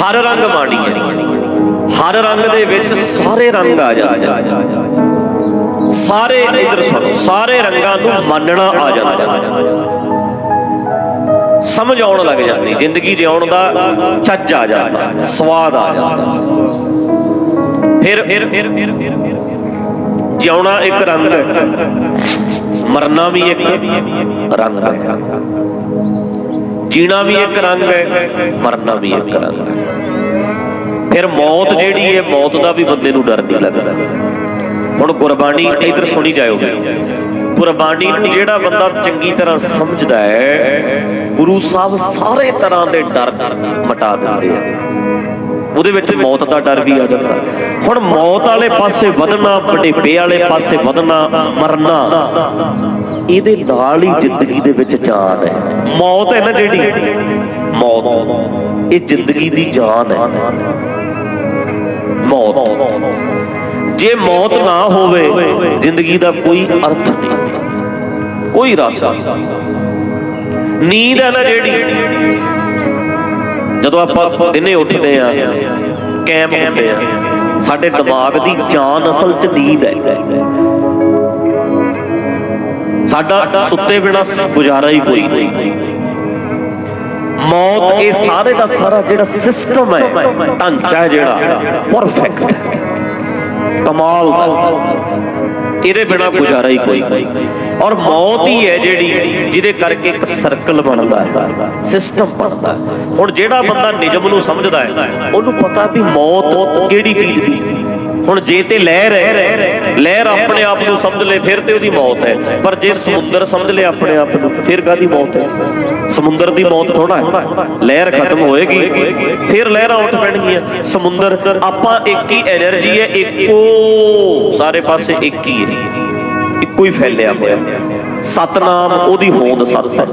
ਹਰ ਰੰਗ ਮਾਣੀ ਹੈ ਹਰ ਰੰਗ ਦੇ ਵਿੱਚ ਸਾਰੇ ਰੰਗ ਆ ਜਾਂਦੇ। ਆ। ਸਾਰੇ ਇਧਰ ਸੁਣੋ, ਸਾਰੇ ਰੰਗਾਂ ਨੂੰ ਮੰਨਣਾ ਆ ਜਾਂਦਾ। ਸਮਝ ਆਉਣ ਲੱਗ ਜਾਂਦੀ, ਜ਼ਿੰਦਗੀ ਜਿਉਣ ਦਾ ਚੱਜ ਆ ਜਾਂਦਾ, ਸਵਾਦ ਆ ਜਾਂਦਾ। ਫਿਰ ਜਿਉਣਾ ਇੱਕ ਰੰਗ, ਮਰਨਾ ਵੀ ਇੱਕ ਰੰਗ। ਹੈ ਜੀਣਾ ਵੀ ਇੱਕ ਰੰਗ ਹੈ, ਮਰਨਾ ਵੀ ਇੱਕ ਰੰਗ ਹੈ। ਫਿਰ ਮੌਤ ਜਿਹੜੀ ਹੈ, ਮੌਤ ਦਾ ਵੀ ਬੰਦੇ ਨੂੰ ਡਰ ਨਹੀਂ ਲੱਗਦਾ। ਹੁਣ ਗੁਰਬਾਣੀ ਇਧਰ ਸੁਣੀ ਜਾਇਓਗੇ ਗੁਰਬਾਣੀ ਨੂੰ ਜਿਹੜਾ ਬੰਦਾ ਚੰਗੀ ਤਰ੍ਹਾਂ ਸਮਝਦਾ ਹੈ, ਗੁਰੂ ਸਾਹਿਬ ਸਾਰੇ ਤਰ੍ਹਾਂ ਦੇ ਡਰ ਮਟਾ ਦਿੰਦੇ ਆ। ਉਹਦੇ ਵਿੱਚ ਮੌਤ ਦਾ ਡਰ ਵੀ ਆ ਜਾਂਦਾ। ਹੁਣ ਮੌਤ ਵਾਲੇ ਪਾਸੇ ਵਧਣਾ, ਵਡੇਪੇ ਵਾਲੇ ਪਾਸੇ ਵਧਣਾ, ਮਰਨਾ, ਇਹਦੇ ਨਾਲ ਹੀ ਜ਼ਿੰਦਗੀ ਦੇ ਵਿੱਚ ਜਾਨ ਹੈ। ਮੌਤ ਹੈ ਨਾ ਜਿਹੜੀ? ਮੌਤ। ਇਹ ਜ਼ਿੰਦਗੀ ਦੀ ਜਾਨ ਹੈ। ਮੌਤ। ਜੇ ਮੌਤ ਨਾ ਹੋਵੇ, ਜ਼ਿੰਦਗੀ ਦਾ ਕੋਈ ਅਰਥ ਨਹੀਂ। ਕੋਈ ਰਸ ਨੀਂਦ ਹੈ ਨਾ ਜਿਹੜੀ? ਜਦੋਂ ਆਪਾਂ ਦਿਨੇ ਉੱਠਦੇ ਆ, ਕੈਮ ਹੁੰਦੇ ਆ, ਸਾਡੇ ਦਿਮਾਗ ਦੀ ਜਾਨ ਅਸਲ 'ਚ ਨੀਂਦ ਹੈ। ਸਾਡਾ ਸੁੱਤੇ ਬਿਨਾ ਗੁਜ਼ਾਰਾ ਹੀ ਕੋਈ ਨਹੀਂ। ਮੌਤ ਇਹ ਸਾਰੇ ਦਾ ਸਾਰਾ ਜਿਹੜਾ ਸਿਸਟਮ ਹੈ, ਢਾਂਚਾ ਜਿਹੜਾ ਪਰਫੈਕਟ ਕਮਾਲ ਦਾ। ਇਹਦੇ ਬਿਨਾ ਗੁਜ਼ਾਰਾ ਹੀ ਕੋਈ ਨਹੀਂ। ਔਰ ਮੌਤ ਹੀ ਹੈ ਜਿਹੜੀ ਜਿਹਦੇ ਕਰਕੇ ਇੱਕ ਸਰਕਲ ਬਣਦਾ ਹੈ। ਸਿਸਟਮ ਬਣਦਾ ਹੁਣ ਜਿਹੜਾ ਬੰਦਾ ਨਿਜਮ ਨੂੰ ਸਮਝਦਾ ਹੈ ਉਹਨੂੰ ਪਤਾ ਵੀ ਮੌਤ ਕਿਹੜੀ ਚੀਜ਼ ਦੀ ਹੁਣ ਜੇ ਤੇ ਲਹਿਰ ਹੈ ਲਹਿਰ ਆਪਣੇ ਆਪ ਨੂੰ ਸਮਝ ਲੈ, ਫਿਰ ਤੇ ਉਹਦੀ ਮੌਤ ਹੈ। ਪਰ ਜੇ ਸਮੁੰਦਰ ਸਮਝ ਲੈ ਆਪਣੇ ਆਪ ਨੂੰ, ਫਿਰ ਕਾਦੀ ਮੌਤ ਹੈ? ਸਮੁੰਦਰ ਦੀ ਮੌਤ ਥੋੜਾ ਹੈ। ਲਹਿਰ ਖਤਮ ਹੋਏਗੀ, ਫਿਰ ਲਹਿਰਾਂ ਉੱਠ ਪੈਣਗੀਆਂ। ਸਮੁੰਦਰ, ਆਪਾਂ ਇੱਕ ਹੀ એનર્ਜੀ ਹੈ, ਇੱਕੋ, ਸਾਰੇ ਪਾਸੇ ਇੱਕ ਹੀ ਹੈ। ਇੱਕੋ ਹੀ ਫੈਲਿਆ ਹੋਇਆ। ਸਤਨਾਮ ਉਹਦੀ ਹੋਂਦ ਸਤ ਹੈ।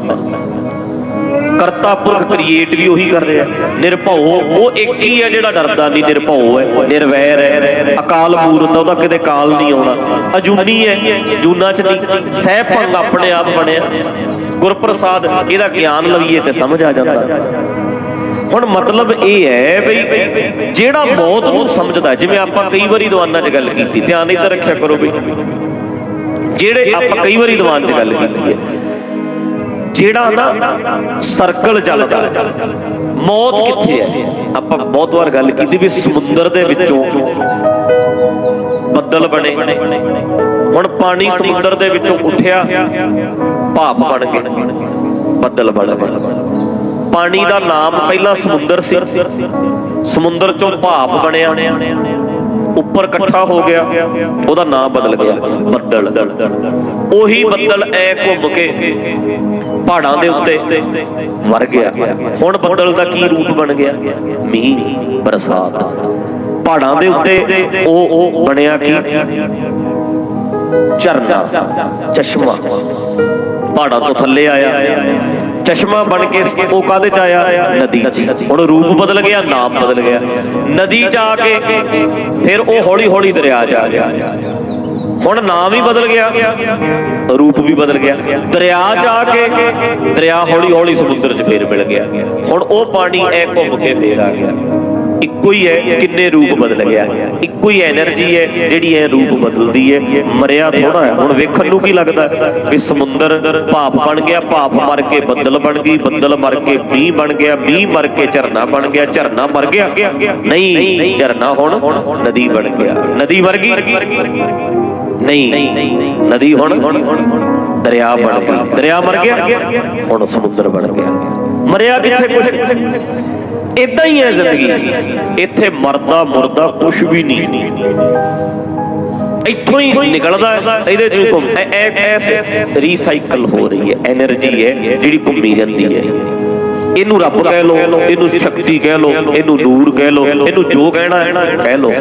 ਕਰਤਾ ਪੁਰਖ ਕ੍ਰੀਏਟ ਵੀ ਉਹੀ ਕਰ ਰਿਹਾ ਨਿਰਭਉ, ਉਹ ਇੱਕ ਹੀ ਹੈ ਜਿਹੜਾ ਡਰਦਾ ਨਹੀਂ ਨਿਰਭਉ ਹੈ, ਨਿਰਵੈਰ ਹੈ। ਅਕਾਲ ਮੂਰਤ ਉਹਦਾ ਕਿਤੇ ਕਾਲ ਨਹੀਂ ਆਉਣਾ। ਅਜੂਨੀ ਹੈ, ਜੂਨਾ ਚ ਨਹੀਂ। ਸਹਿ ਭੰਗ ਆਪਣੇ ਆਪ ਬਣਿਆ। ਗੁਰਪ੍ਰਸਾਦ, ਇਹਦਾ ਗਿਆਨ ਲਈਏ ਤੇ ਸਮਝ ਆ ਜਾਂਦਾ। ਹੁਣ ਮਤਲਬ ਇਹ ਹੈ ਬਈ, ਜਿਹੜਾ ਮੌਤ ਨੂੰ ਸਮਝਦਾ, ਜਿਵੇਂ ਆਪਾਂ ਕਈ ਵਾਰੀ ਦੀਵਾਨਾਂ 'ਚ ਗੱਲ ਕੀਤੀ, ਧਿਆਨ ਇੱਧਰ ਰੱਖਿਆ ਕਰੋ ਬਈ। ਜਿਹੜੇ ਆਪਾਂ ਕਈ ਵਾਰੀ ਦੀਵਾਨ 'ਚ ਗੱਲ ਕੀਤੀ ਹੈ। ਜਿਹੜਾ ਨਾ ਸਰਕਲ ਚੱਲਦਾ ਮੌਤ ਕਿੱਥੇ ਹੈ? ਆਪਾਂ ਬਹੁਤ ਵਾਰ ਗੱਲ ਕੀਤੀ ਵੀ ਸਮੁੰਦਰ ਦੇ ਵਿੱਚੋਂ ਬੱਦਲ ਬਣੇ। ਹੁਣ ਪਾਣੀ ਸਮੁੰਦਰ ਦੇ ਵਿੱਚੋਂ ਉੱਠਿਆ ਭਾਪ ਬਣ ਗਏ ਬੱਦਲ ਬਣ ਗਏ ਪਾਣੀ ਦਾ ਨਾਮ ਪਹਿਲਾਂ ਸਮੁੰਦਰ ਸੀ। ਸਮੁੰਦਰ ਚੋਂ ਭਾਪ ਬਣਿਆ। ਉੱਪਰ ਇਕੱਠਾ ਹੋ ਗਿਆ, ਉਹਦਾ ਨਾਮ ਬਦਲ ਗਿਆ, ਬੱਦਲ। ਉਹੀ ਬੱਦਲ ਐ ਘੁੰਮ ਕੇ ਪਹਾੜਾਂ ਦੇ ਉੱਤੇ ਵਰ ਗਿਆ। ਹੁਣ ਬੱਦਲ ਦਾ ਕੀ ਰੂਪ ਬਣ ਗਿਆ? ਮੀਂਹ, ਬਰਸਾਤ। ਪਹਾੜਾਂ ਦੇ ਉੱਤੇ ਉਹ ਉਹ ਬਣਿਆ ਕੀ? ਝਰਨਾ, ਚਸ਼ਮਾ। ਪਹਾੜਾਂ ਤੋਂ ਥੱਲੇ ਆਇਆ। ਚਸ਼ਮਾ ਬਣ ਕੇ ਉਹ ਕਾਦੇ ਚ ਆਇਆ? ਨਦੀ ਚ। ਹੁਣ ਰੂਪ ਬਦਲ ਗਿਆ, ਨਾਮ ਬਦਲ ਗਿਆ। ਨਦੀ ਚ ਆ ਕੇ ਫਿਰ ਉਹ ਹੌਲੀ ਹੌਲੀ ਦਰਿਆ ਚ ਆ ਗਿਆ। ਹੁਣ ਨਾਮ ਹੀ ਬਦਲ ਗਿਆ, ਰੂਪ ਵੀ ਬਦਲ ਗਿਆ। ਦਰਿਆ ਚ ਆ ਕੇ ਦਰਿਆ ਹੌਲੀ ਹੌਲੀ ਸਮੁੰਦਰ ਚ ਫੇਰ ਮਿਲ ਗਿਆ। ਹੁਣ ਉਹ ਪਾਣੀ ਐ ਘੁੰਮ ਕੇ ਫੇਰ ਆ ਗਿਆ। ਇੱਕੋ ਹੀ ਹੈ ਕਿੰਨੇ ਰੂਪ ਬਦਲ ਗਿਆ। ਇੱਕੋ ਹੀ એનર્ਜੀ ਹੈ ਜਿਹੜੀ ਇਹ ਰੂਪ ਬਦਲਦੀ ਹੈ। ਮਰਿਆ ਥੋੜਾ ਹੈ। ਹੁਣ ਵੇਖਣ ਨੂੰ ਕੀ ਲੱਗਦਾ? ਵੀ ਸਮੁੰਦਰ ਭਾਪ ਬਣ ਗਿਆ ਭਾਪ ਮਰ ਕੇ ਬੱਦਲ ਬਣ ਗਈ, ਬੱਦਲ ਮਰ ਕੇ ਮੀਂਹ ਬਣ ਗਿਆ, ਮੀਂਹ ਮਰ ਕੇ ਝਰਨਾ ਬਣ ਗਿਆ, ਝਰਨਾ ਮਰ ਗਿਆ। ਨਹੀਂ, ਝਰਨਾ ਹੁਣ ਨਦੀ ਬਣ ਗਿਆ। ਨਦੀ ਵਰਗੀ? ਨਹੀਂ, ਨਦੀ ਹੁਣ ਦਰਿਆ ਬਣ ਗਈ। ਦਰਿਆ ਮਰ ਗਿਆ, ਹੁਣ ਸਮੁੰਦਰ ਬਣ ਗਿਆ। ਮਰਿਆ ਕਿੱਥੇ ਕੁਝ ਇਦਾਂ ਹੀ ਹੈ ਜ਼ਿੰਦਗੀ। ਇੱਥੇ ਮਰਦਾ ਮੁਰਦਾ ਕੁਝ ਵੀ ਨਹੀਂ। ਇੱਥੋਂ ਹੀ ਨਿਕਲਦਾ ਇਹਦੇ ਚੋਂ ਘੁੰਮ ਐਸ ਰੀਸਾਈਕਲ ਹੋ ਰਹੀ ਹੈ। એનર્ਜੀ ਹੈ ਜਿਹੜੀ ਘੁੰਮੀ ਜਾਂਦੀ ਹੈ। ਇਹਨੂੰ ਰੱਬ ਕਹਿ ਲੋ ਇਹਨੂੰ ਸ਼ਕਤੀ ਕਹਿ ਲੋ ਇਹਨੂੰ ਨੂਰ ਕਹਿ ਲੋ ਇਹਨੂੰ ਜੋ ਕਹਿਣਾ ਕਹਿ ਲੋ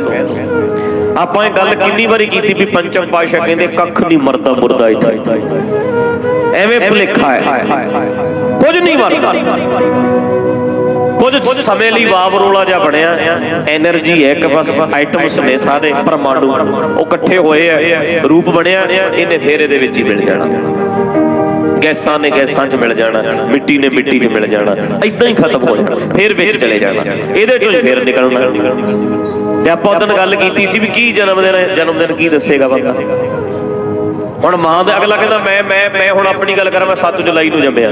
ਆਪਾਂ ਇਹ ਗੱਲ ਕਿੰਨੀ ਵਾਰੀ ਕੀਤੀ ਵੀ ਪੰਚਮ ਪਾਸ਼ਾ ਕਹਿੰਦੇ, ਕੱਖ ਨਹੀਂ ਮਰਦਾ ਮੁਰਦਾ ਇੱਥੇ। ਐਵੇਂ ਭੁਲੇਖਾ ਹੈ। ਕੁਝ ਨਹੀਂ ਮਰਦਾ। ਕੁਝ ਸਮੇਂ ਲਈ ਵਾਵਰੋਲਾ ਜਿਹਾ ਬਣਿਆ। એનર્ਜੀ ਹੈ ਇੱਕ ਬਸ ਆਈਟਮਸ ਨੇ ਸਾਰੇ ਪਰਮਾਣੂ। ਉਹ ਇਕੱਠੇ ਹੋਏ ਆ, ਰੂਪ ਬਣਿਆ, ਇਹਨੇ ਫੇਰ ਇਹਦੇ ਵਿੱਚ ਹੀ ਮਿਲ ਜਾਣਾ। ਗੈਸਾਂ ਨੇ ਗੈਸਾਂ 'ਚ ਮਿਲ ਜਾਣਾ, ਮਿੱਟੀ ਨੇ ਮਿੱਟੀ 'ਚ ਮਿਲ ਜਾਣਾ ਐਦਾਂ ਹੀ ਖਤਮ ਹੋ ਜਾਣਾ, ਫੇਰ ਵਿੱਚ ਚਲੇ ਜਾਣਾ। ਇਹਦੇ ਚੋਂ ਫੇਰ ਨਿਕਲਣਾ। ਤੇ ਆਪਾਂ ਉਦੋਂ ਗੱਲ ਕੀਤੀ ਸੀ ਵੀ ਕੀ ਜਨਮ ਦਿਨ ਜਨਮ ਦਿਨ ਕੀ ਦੱਸੇਗਾ ਬੰਦਾ? ਹੁਣ ਮਾਂ ਦੇ ਅਗਲਾ ਕਹਿੰਦਾ, ਮੈਂ ਮੈਂ ਮੈਂ ਹੁਣ ਆਪਣੀ ਗੱਲ ਕਰਾਂ, ਮੈਂ 7 ਜੁਲਾਈ ਨੂੰ ਜੰਮਿਆ।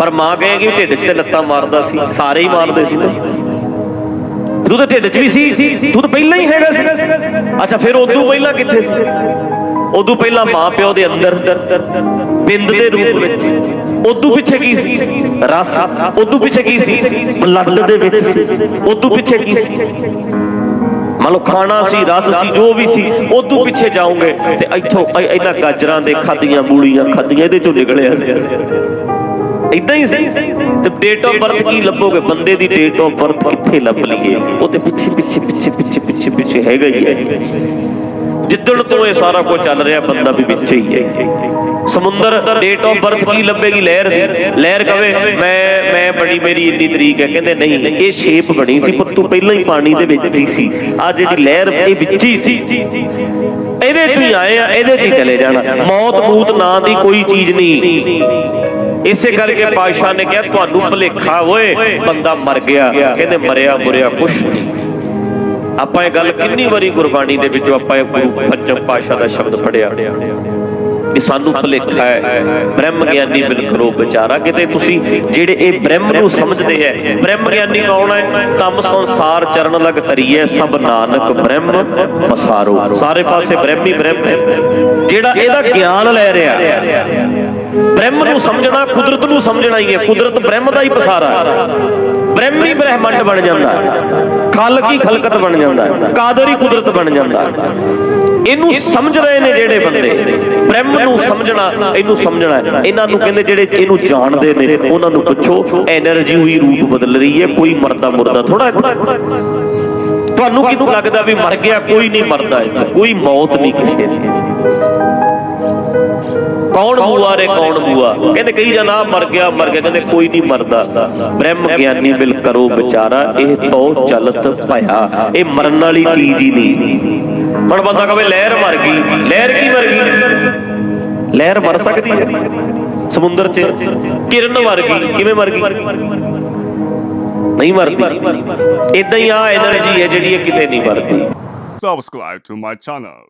ਪਰ ਮਾਂ ਕਹੇਗੀ ਢਿੱਡ 'ਚ ਤੇ ਲੱਤਾਂ ਮਾਰਦਾ ਸੀ, ਸਾਰੇ ਹੀ ਮਾਰਦੇ ਸੀ ਨਾ। ਤੂੰ ਤਾਂ ਢਿੱਡ 'ਚ ਵੀ ਸੀ, ਤੂੰ ਤਾਂ ਪਹਿਲਾਂ ਹੀ ਹੈਗਾ ਸੀ। ਅੱਛਾ, ਫਿਰ ਉਦੋਂ ਪਹਿਲਾਂ ਕਿੱਥੇ ਸੀ? ਉਦੋਂ ਪਹਿਲਾਂ ਮਾਂ ਪਿਓ ਦੇ ਅੰਦਰ ਬਿੰਦ ਦੇ ਰੂਪ ਵਿੱਚ। ਉਦੋਂ ਪਿੱਛੇ ਕੀ ਸੀ? ਰਸ। ਉਦੋਂ ਪਿੱਛੇ ਕੀ ਸੀ? ਬਲੱਡ ਦੇ ਵਿੱਚ ਸੀ। ਉਦੋਂ ਪਿੱਛੇ ਕੀ ਸੀ? ਮੰਨ ਲਓ ਖਾਣਾ ਸੀ, ਰਸ ਸੀ, ਜੋ ਵੀ ਸੀ, ਉਦੋਂ ਪਿੱਛੇ ਜਾਓਗੇ ਤੇ ਇੱਥੋਂ ਇਹਨਾਂ ਗਾਜਰਾਂ ਦੇ ਖਾਦੀਆਂ ਮੂਲੀਆਂ ਖਾਦੀਆਂ ਇਹਦੇ ਚੋਂ ਨਿਕਲਿਆ ਸੀ। ਇਦਾਂ ਹੀ ਸੀ। ਤੇ ਡੇਟ ਆਫ ਬਰਥ ਕੀ ਲੱਭੋਗੇ? ਬੰਦੇ ਦੀ ਡੇਟ ਆਫ ਬਰਥ ਕਿੱਥੇ ਲੱਭ ਲਈਏ? ਉਹ ਤੇ ਪਿੱਛੇ ਪਿੱਛੇ ਪਿੱਛੇ ਪਿੱਛੇ ਪਿੱਛੇ ਪਿੱਛੇ ਹੈਗਾ ਹੀ ਹੈ। ਜਿੱਦਣ ਤੋਂ ਇਹ ਸਾਰਾ ਕੁਝ ਚੱਲ ਰਿਹਾ, ਬੰਦਾ ਵੀ ਵਿੱਚ ਹੀ ਹੈ। ਸਮੁੰਦਰ ਡੇਟ ਆਫ ਬਰਥ ਕੀ ਲੱਭੇਗੀ? ਲਹਿਰ ਦੀ। ਲਹਿਰ ਕਵੇ, ਮੈਂ ਮੈਂ ਬਣੀ ਮੇਰੀ ਇੰਨੀ ਤਰੀਕ ਹੈ। ਕਹਿੰਦੇ ਨਹੀਂ, ਇਹ ਸ਼ੇਪ ਬਣੀ ਸੀ, ਪਰ ਤੂੰ ਪਹਿਲਾਂ ਹੀ ਪਾਣੀ ਦੇ ਵਿੱਚ ਹੀ ਸੀ। ਆ ਜਿਹੜੀ ਲਹਿਰ, ਇਹ ਵਿੱਚ ਹੀ ਸੀ। ਇਹਦੇ ਚ ਹੀ ਆਏ ਆ, ਇਹਦੇ ਚ ਹੀ ਚਲੇ ਜਾਣਾ। ਮੌਤ ਮੂਤ ਨਾਂ ਦੀ ਕੋਈ ਚੀਜ਼ ਨਹੀਂ। ਇਸੇ ਕਰਕੇ ਪਾਤਸ਼ਾਹ ਨੇ ਕਿਹਾ, ਤੁਹਾਨੂੰ ਭੁਲੇਖਾ ਹੋਏ, ਬੰਦਾ ਮਰ ਗਿਆ। ਕਹਿੰਦੇ, ਮਰਿਆ, ਮੁਰਿਆ ਕੁਛ ਨਹੀਂ। ਆਪਾਂ ਇਹ ਗੱਲ ਕਿੰਨੀ ਵਾਰੀ ਗੁਰਬਾਣੀ ਦੇ ਵਿੱਚੋਂ ਆਪਾਂ ਇਹ ਗੁਰੂ ਪੰਚਮ ਪਾਤਸ਼ਾਹ ਦਾ ਸ਼ਬਦ ਪੜਿਆ ਕਿ ਸਾਨੂੰ ਭੁਲੇਖਾ ਹੈ। ਬ੍ਰਹਮ ਗਿਆਨੀ ਬਿਲ ਕਰੋ ਵਿਚਾਰਾ ਕਿਤੇ ਤੁਸੀਂ ਜਿਹੜੇ ਇਹ ਬ੍ਰਹਮ ਨੂੰ ਸਮਝਦੇ ਐ, ਬ੍ਰਹਮ ਗਿਆਨੀ ਕੌਣ ਹੈ ਤਮ ਸੰਸਾਰ ਚਰਨ ਲਗ ਤਰੀਏ ਸਭ ਨਾਨਕ ਬ੍ਰਹਮ ਪਸਾਰੋ। ਸਾਰੇ ਪਾਸੇ ਬ੍ਰਹਮ ਹੀ ਬ੍ਰਹਮ ਜਿਹੜਾ ਇਹਦਾ ਗਿਆਨ ਲੈ ਰਿਹਾ, ਬ੍ਰਹਮ ਨੂੰ ਸਮਝਣਾ, ਕੁਦਰਤ ਨੂੰ ਸਮਝਣਾ ਹੀ ਹੈ ਕੁਦਰਤ ਬ੍ਰਹਮ ਦਾ ਹੀ ਪਸਾਰਾ ਹੈ ਬ੍ਰਹਮ ਬ੍ਰਹਮੰਡ ਬਣ ਜਾਂਦਾ। ਹੈ ਖਾਲਕ ਹੀ ਖਲਕਤ ਬਣ ਜਾਂਦਾ। ਹੈ ਕਾਦਰ ਹੀ ਕੁਦਰਤ ਬਣ ਜਾਂਦਾ। ਹੈ ਇਹਨੂੰ ਸਮਝ ਰਹੇ ਨੇ ਜਿਹੜੇ ਬੰਦੇ। ਬ੍ਰਹਮ ਨੂੰ ਸਮਝਣਾ ਇਹਨੂੰ ਸਮਝਣਾ ਇਹਨਾਂ ਨੂੰ ਕਹਿੰਦੇ ਜਿਹੜੇ ਇਹਨੂੰ ਜਾਣਦੇ ਨੇ ਉਹਨਾਂ ਨੂੰ ਪੁੱਛੋ એનર્ਜੀ ਹੋਈ ਰੂਪ ਬਦਲ ਰਹੀ ਹੈ ਕੋਈ ਮਰਦਾ ਮੁਰਦਾ ਥੋੜਾ ਤੁਹਾਨੂੰ ਕਿਹਨੂੰ ਲੱਗਦਾ ਵੀ ਮਰ ਗਿਆ ਕੋਈ ਨਹੀਂ ਮਰਦਾ ਇੱਥੇ ਕੋਈ ਮੌਤ ਨਹੀਂ ਕਿਸੇ ਦੀ। ਕੌਣ ਬੂਆ ਰੇ ਕੌਣ ਬੂਆ? ਕਹਿੰਦੇ ਕਹੀ ਜਾਂਦਾ ਮਰ ਗਿਆ ਮਰ ਗਿਆ, ਕਹਿੰਦੇ ਕੋਈ ਨਹੀਂ ਮਰਦਾ। ਬ੍ਰਹਮ ਗਿਆਨੀ ਬਿਲ ਕਰੋ ਵਿਚਾਰਾ, ਇਹ ਤੋ ਚਲਤ ਭਇਆ, ਇਹ ਮਰਨ ਵਾਲੀ ਚੀਜ਼ ਹੀ ਨਹੀਂ। ਹੁਣ ਬੰਦਾ ਕਹੇ ਲਹਿਰ ਮਰ ਗਈ। ਲਹਿਰ ਕੀ ਮਰ ਗਈ? ਲਹਿਰ ਮਰ ਸਕਦੀ ਹੈ। ਸਮੁੰਦਰ 'ਚ ਕਿਰਨ ਮਰ ਗਈ, ਕਿਵੇਂ ਮਰ ਗਈ? ਨਹੀਂ ਮਰਦੀ। ਇਦਾਂ ਹੀ ਆ એનર્ਜੀ ਹੈ ਜਿਹੜੀ ਇਹ ਕਿਤੇ ਨਹੀਂ ਮਰਦੀ। Subscribe to my channel